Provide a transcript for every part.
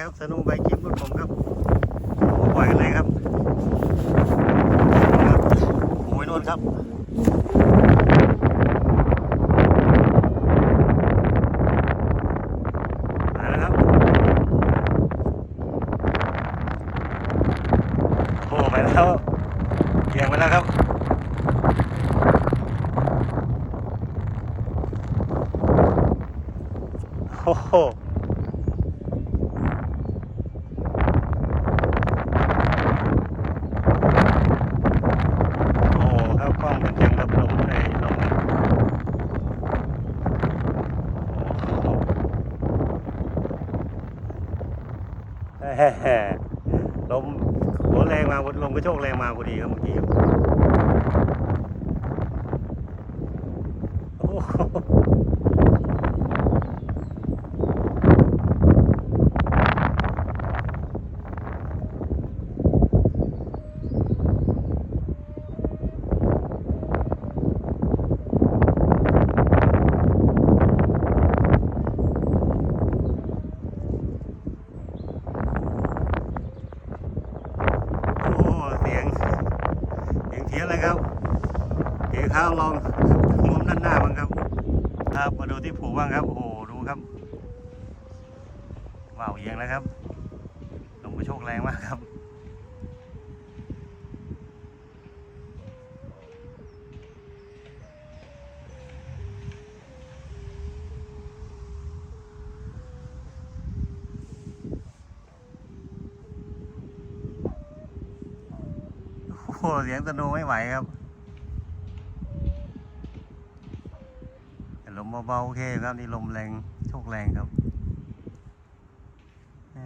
ครับสนุกใบกิ้รุ่นผมครับปล่อยกันเลยครับครับโอ้ยโน่นครับมาแล้วครับโอ้ไปแล้วเกี่ยงไปแล้วครับ โอ้โหโอ้โหเข้ากล้องเป็นจังครับลมไอ้ลมโอ้โหแฮ่ๆ ลมโหแรงมาลมกระโชกแรงมาพอดีครับเมื่อกี้ครับโอ้โห โอ้โหเสียงเสียงเทียนเลยครับ เสียงเท้าลองมุมด้านหน้าบ้างครับ ครับมาดูที่ผูบ้างครับ โอ้โหดูครับว้าวเอียงแล้วครับลมกระโชกแรงมากครับโอ้เสียงตะโนไม่ไหวครับแต่ลม เบาๆโอเคครับนี่ลมแรงโชคแรงครับแหม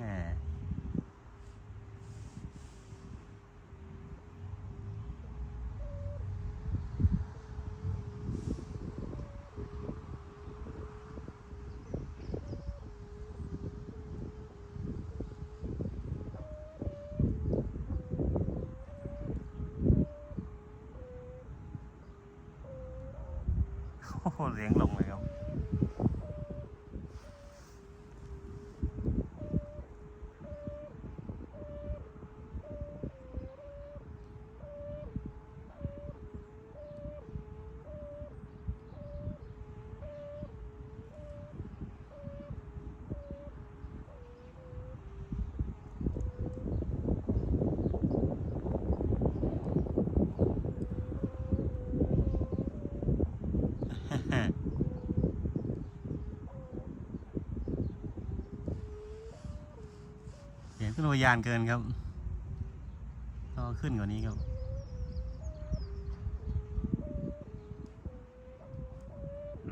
โอ้โหเสียงลงเลยครับ เสี ยานเกินครับต้องขึ้นกว่านี้ครับ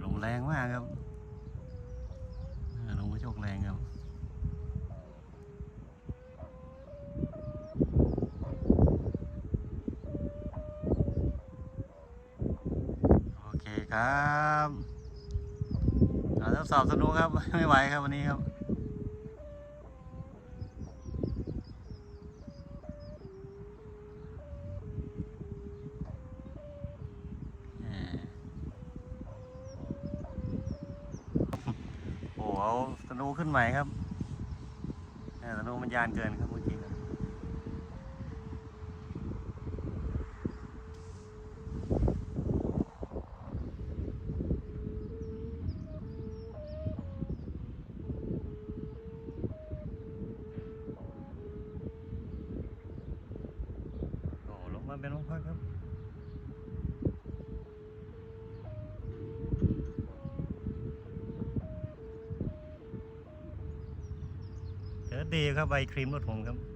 ลมแรงมากครับลมกระโชกแรงครับโอเคครับเราทดสอบสนุกครับไม่ไหวครับวันนี้ครับ สนูขึ้นใหม่ครับแหมสนูมันยานเกินครับเมื่อกี้ครับโอ้โหลงมาเป็นพักครับ เจอดีครับใบครีมรถผมครับ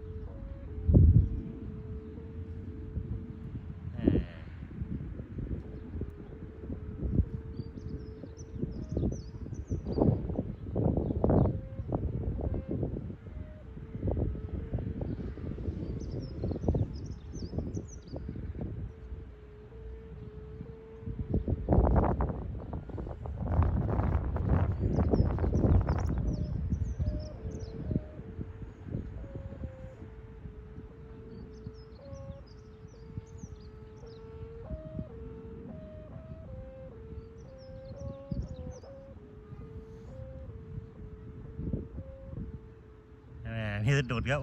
นี้สะดุดครับ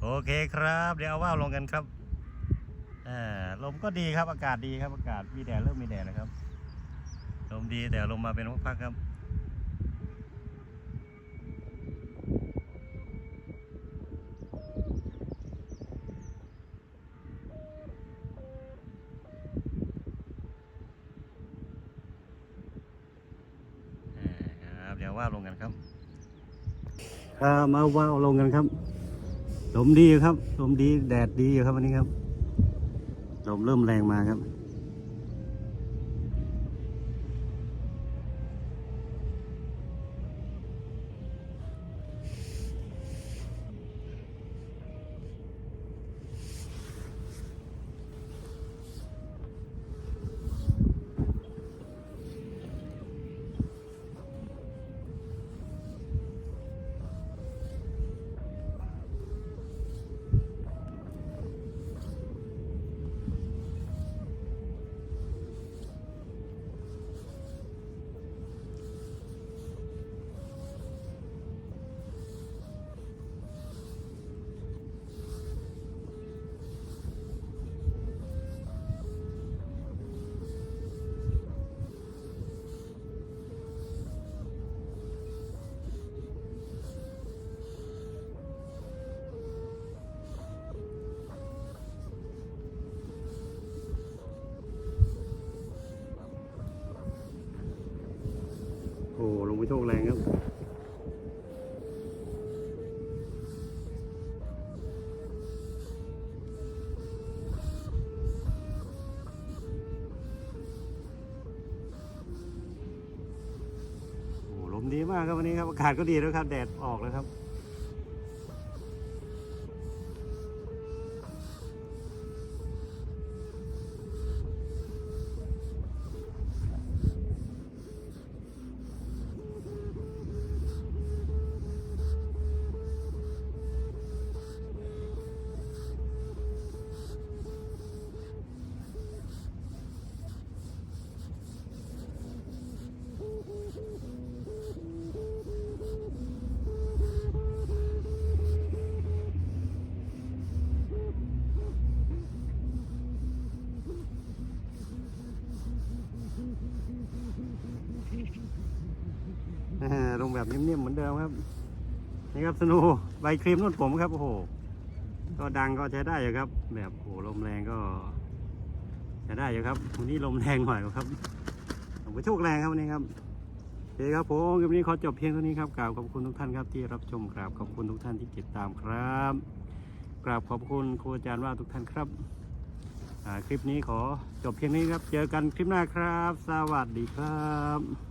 โอเคครับ เดี๋ยวเอาว่าวลงกันครับลมก็ดีครับ อากาศดีครับอากาศมีแดดเริ่มมีแดดนะครับ ลมดีแต่ลมมาเป็นพักๆครับครับเดี๋ยวว่าวลงกันครับ ครับมาว่าวลงกันครับลมดีครับลมดีแดดดีอยู่ครับวันนี้ครับลมเริ่มแรงมาครับ อ้ลงไปโชคแรงครับโอ้ลมดีมากครับวันนี้ครับอากาศก็ดีแล้วครับ แดดออกแล้วครับ ลงแบบนิ่มๆเหมือนเดิมครับ นี่ครับสนุใบครีมนวดผมครับโอ้โหก็ดังก็ใช้ได้อยู่ครับ แบบโอ้ลมแรงก็ใช้ได้อยู่ครับวันนี้ลมแรงหน่อยครับผมไปโชคแรงครับวันนี้ครับโอเคครับผมคลิปนี้ขอจบเพียงเท่านี้ครับกราบขอบคุณทุกท่านครับที่รับชมกราบขอบคุณทุกท่านที่ติดตามครับกราบขอบคุณครูอาจารย์ว่าทุกท่านครับคลิปนี้ขอจบเพียงนี้ครับ เจอกันคลิปหน้าครับ สวัสดีครับ